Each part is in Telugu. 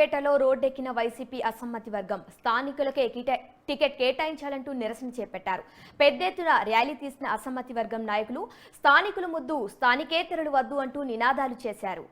పాయకరావుపేటలో రోడ్డెక్కిన వైసీపీ అసమ్మతి వర్గం స్థానికులకే టికెట్ కేటాయించాలంటూ నిరసన చేపట్టారు. పెద్ద ఎత్తున ర్యాలీ తీసిన అసమ్మతి వర్గం నాయకులు స్థానికులు ముద్దు స్థానికేతరులు వద్దు అంటూ నినాదాలు చేశారు.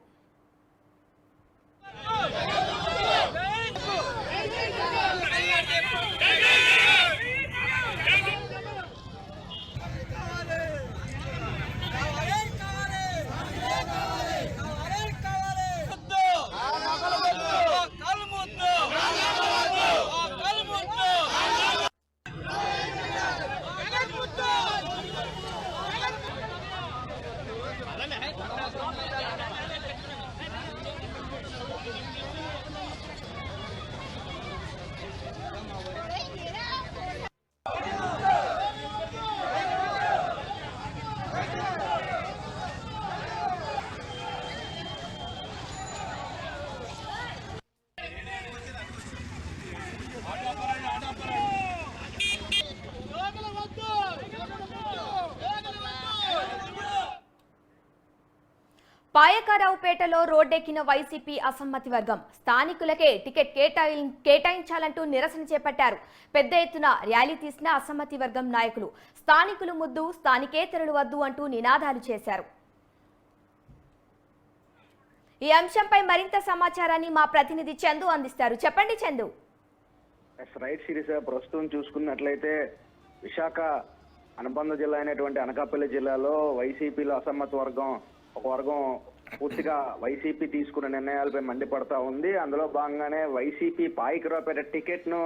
పాయకారావుపేటలో రోడ్డెక్కిన వైసీపీ అసమ్మతి వర్గం. స్థానికులకే టికెట్ కేటాయి కేటాయించాలంటూ నిరసన చేపట్టారు. పెద్ద ఎత్తున ర్యాలీ తీసిన అసమ్మతి వర్గం నాయకులు. స్థానికులు ముద్దు స్థానికేతరులు వద్దు అంటూ నినాదాలు చేశారు. ఈ అంశంపై మరింత సమాచారాన్ని మా ప్రతినిధి చందు అందిస్తారు. చెప్పండి చందు. Right series. ప్రస్తుతం చూసుకున్నట్లయితే విశాఖ అనుబంధ జిల్లా అయినటువంటి అనకాపల్లి జిల్లాలో వైసీపీలో అసమ్మతి వర్గం ఒక వర్గం పూర్తిగా వైసీపీ తీసుకున్న నిర్ణయాలపై మండిపడతా ఉంది. అందులో భాగంగానే వైసీపీ పాయికరావుపేట టికెట్ను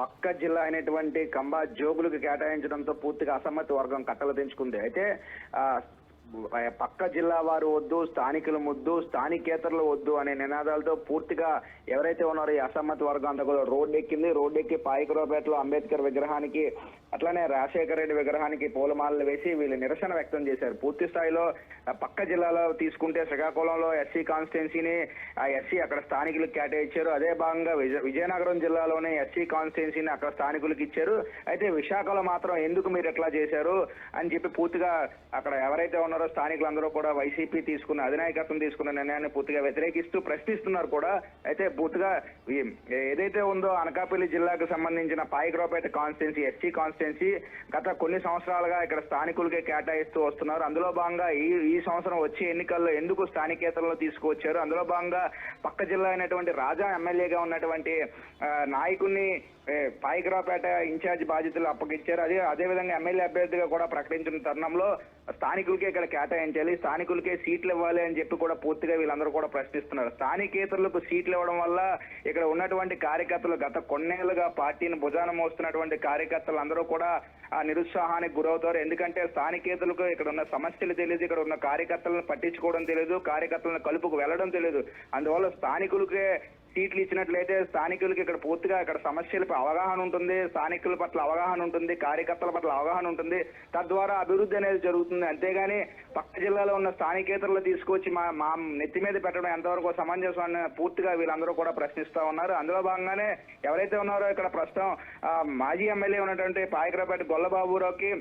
పక్క జిల్లా అయినటువంటి కంబా జోగులకు కేటాయించడంతో పూర్తిగా అసమ్మతి వర్గం కట్టలు తెంచుకుంది. అయితే పక్క జిల్లా వారు వద్దు స్థానికులు వద్దు స్థానికేతరులు వద్దు అనే నినాదాలతో పూర్తిగా ఎవరైతే ఉన్నారో ఈ అసమ్మతి వర్గం అంతా కూడా రోడ్డు ఎక్కింది రోడ్డు ఎక్కి పాయకరావుపేటలో అంబేద్కర్ విగ్రహానికి అట్లానే రాజశేఖర రెడ్డి విగ్రహానికి పూలమాలలు వేసి వీళ్ళు నిరసన వ్యక్తం చేశారు. పూర్తి స్థాయిలో పక్క జిల్లాలో తీసుకుంటే శ్రీకాకుళంలో ఎస్సీ కాన్స్టిట్యున్సీని ఆ ఎస్సీ అక్కడ స్థానికులకు కేటాయించారు. అదే భాగంగా విజయ విజయనగరం జిల్లాలోనే ఎస్సీ కాన్స్టిట్యున్సీని అక్కడ స్థానికులకు ఇచ్చారు. అయితే విశాఖలో మాత్రం ఎందుకు మీరు ఎట్లా చేశారు అని చెప్పి పూర్తిగా అక్కడ ఎవరైతే ఉన్నారో స్థానికులందరూ కూడా వైసీపీ తీసుకున్న అధినాయకత్వం తీసుకున్న నిర్ణయాన్ని పూర్తిగా వ్యతిరేకిస్తూ ప్రశ్నిస్తున్నారు కూడా. అయితే పూర్తిగా ఏదైతే ఉందో అనకాపల్లి జిల్లాకు సంబంధించిన పాయకరావుపేట కాన్స్టిట్యున్సీ ఎస్సీ కాన్స్టిట్యున్సీ గత కొన్ని సంవత్సరాలుగా ఇక్కడ స్థానికులకే కేటాయిస్తూ వస్తున్నారు. అందులో భాగంగా ఈ ఈ సంవత్సరం వచ్చే ఎన్నికల్లో ఎందుకు స్థానికేతలను తీసుకువచ్చారు? అందులో భాగంగా పక్క జిల్లా అయినటువంటి రాజా ఎమ్మెల్యేగా ఉన్నటువంటి నాయకుడిని పాయకరావుపేట ఇన్ఛార్జ్ బాధ్యతలు అప్పగించారు అదే అదే విధంగా ఎమ్మెల్యే అభ్యర్థిగా కూడా ప్రకటించిన తరుణంలో స్థానికులకే ఇక్కడ కేటాయించాలి. స్థానికులకే సీట్లు ఇవ్వాలి అని చెప్పి కూడా పూర్తిగా వీళ్ళందరూ కూడా ప్రశ్నిస్తున్నారు. స్థానికేతరులకు సీట్లు ఇవ్వడం వల్ల ఇక్కడ ఉన్నటువంటి కార్యకర్తలు గత కొన్నేళ్ళుగా పార్టీని భుజాన మోస్తున్నటువంటి కార్యకర్తలు అందరూ కూడా ఆ నిరుత్సాహానికి గురవుతారు. ఎందుకంటే స్థానికేతలకు ఇక్కడ ఉన్న సమస్యలు తెలియదు ఇక్కడ ఉన్న కార్యకర్తలను పట్టించుకోవడం తెలియదు కార్యకర్తలను కలుపుకు వెళ్ళడం తెలియదు. అందువల్ల స్థానికులకే సీట్లు ఇచ్చినట్లయితే స్థానికులకి ఇక్కడ పూర్తిగా ఇక్కడ సమస్యలపై అవగాహన ఉంటుంది స్థానికుల పట్ల అవగాహన ఉంటుంది కార్యకర్తల పట్ల అవగాహన ఉంటుంది. తద్వారా అభివృద్ధి అనేది జరుగుతుంది. అంతేగాని పక్క జిల్లాలో ఉన్న స్థానికేతరులు తీసుకొచ్చి మా మా నెత్తి మీద పెట్టడం ఎంతవరకు సమంజసం అని పూర్తిగా వీళ్ళందరూ కూడా ప్రశ్నిస్తూ ఉన్నారు. అందులో భాగంగానే ఎవరైతే ఉన్నారో ఇక్కడ ప్రస్తుతం మాజీ ఎమ్మెల్యే ఉన్నటువంటి పాయకరాపేట గొల్లబాబురావుకి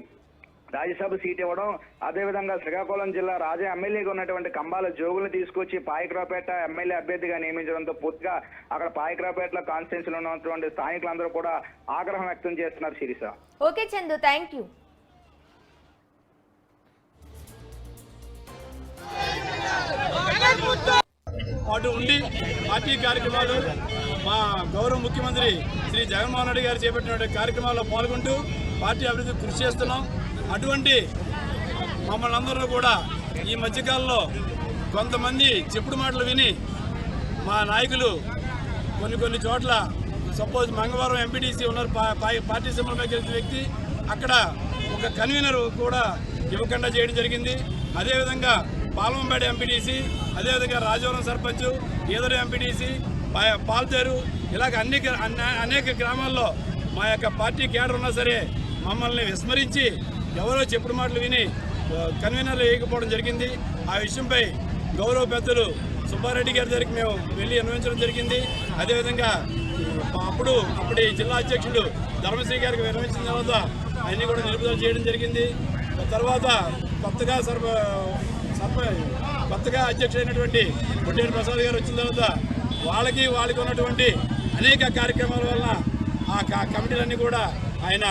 రాజ్యసభ సీట్ ఇవ్వడం అదేవిధంగా శ్రీకాకుళం జిల్లా రాజా ఎమ్మెల్యేగా ఉన్నటువంటి కంబాల జోగులను తీసుకొచ్చి పాయకరావుపేట ఎమ్మెల్యే అభ్యర్థిగా నియమించడంతో పూర్తిగా అక్కడ పాయకరావుపేటలో కాన్స్టిట్యున్సీలో ఉన్నటువంటి స్థానికులందరూ కూడా ఆగ్రహం వ్యక్తం చేస్తున్నారు Shirisha. Okay Chandu thank you. అటు ఉండి పార్టీ కార్యక్రమాలు మా గౌరవ ముఖ్యమంత్రి శ్రీ జగన్మోహన్ రెడ్డి గారు చేపట్టిన కార్యక్రమాల్లో పాల్గొంటూ పార్టీ అభివృద్ధికి కృషి చేస్తున్నాం. అటువంటి మమ్మల్ని అందరూ కూడా ఈ మధ్యకాలంలో కొంతమంది చెప్పుడు మాటలు విని మా నాయకులు కొన్ని కొన్ని చోట్ల సపోజ్ మంగళవారం ఎంపీటీసీ ఉన్నారు పార్టీ సింబల్పై గెలిచిన వ్యక్తి అక్కడ ఒక కన్వీనర్ కూడా ఇవ్వకుండా చేయడం జరిగింది. అదేవిధంగా పాలమంపేట ఎంపీటీసీ అదేవిధంగా రాజవరం సర్పంచ్ ఈదరు ఎంపీటీసీ పాల్తేరు ఇలాగ అన్ని అనేక గ్రామాల్లో మా యొక్క పార్టీ కేడర్ ఉన్నా సరే మమ్మల్ని విస్మరించి ఎవరో చెప్పుడు మాటలు విని కన్వీనర్లు వేయకపోవడం జరిగింది. ఆ విషయంపై గౌరవ పెద్దలు సుబ్బారెడ్డి గారి దగ్గరికి మేము వెళ్ళి అన్వయించడం జరిగింది. అదేవిధంగా అప్పుడు అప్పటి జిల్లా అధ్యక్షుడు ధర్మశ్రీ గారికి విరమించిన తర్వాత అన్నీ కూడా నిలుపుదల చేయడం జరిగింది. తర్వాత కొత్తగా సర్ప సర్ప కొత్తగా అధ్యక్షుడైనటువంటి బొడ్డేటి ప్రసాద్ గారు వచ్చిన తర్వాత వాళ్ళకి వాళ్ళకి ఉన్నటువంటి అనేక కార్యక్రమాల వలన ఆ కమిటీలన్నీ కూడా ఆయన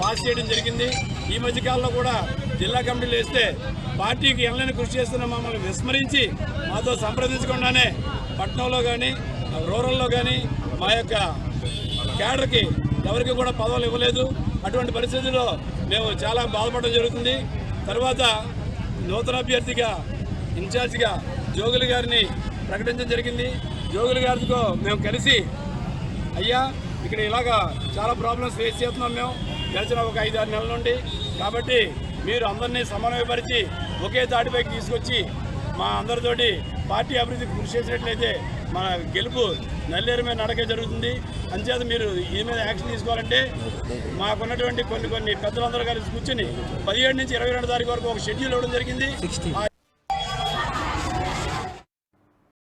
పాస్ చేయడం జరిగింది. ఈ మధ్య కాలంలో కూడా జిల్లా కమిటీలు వేస్తే పార్టీకి ఎనలేని కృషి చేస్తున్న మమ్మల్ని విస్మరించి మాతో సంప్రదించకుండానే పట్టణంలో కానీ రూరల్లో కానీ మా యొక్క క్యాడర్కి ఎవరికి కూడా పదవులు ఇవ్వలేదు. అటువంటి పరిస్థితుల్లో మేము చాలా బాధపడడం జరుగుతుంది. తర్వాత నూతన అభ్యర్థిగా ఇన్ఛార్జిగా జోగులు గారిని ప్రకటించడం జరిగింది. జోగులు గారితో మేము కలిసి అయ్యా ఇక్కడ ఇలాగా చాలా ప్రాబ్లమ్స్ ఫేస్ చేస్తున్నాం మేము. గడిచిన ఒక ఐదు ఆరు నెలల నుండి. కాబట్టి మీరు అందరినీ సమన్వయపరిచి ఒకే తాటిపైకి తీసుకొచ్చి మా అందరితోటి పార్టీ అభివృద్ధికి కృషి చేసినట్లయితే మన గెలుపు నల్లేరు మీద నడకే జరుగుతుంది. అంచేత మీరు ఈ మీద యాక్షన్ తీసుకోవాలంటే మాకున్నటువంటి కొన్ని కొన్ని పెద్దలందరూ కలిసి కూర్చుని పదిహేడు నుంచి ఇరవై రెండు తారీఖు వరకు ఒక షెడ్యూల్ ఇవ్వడం జరిగింది.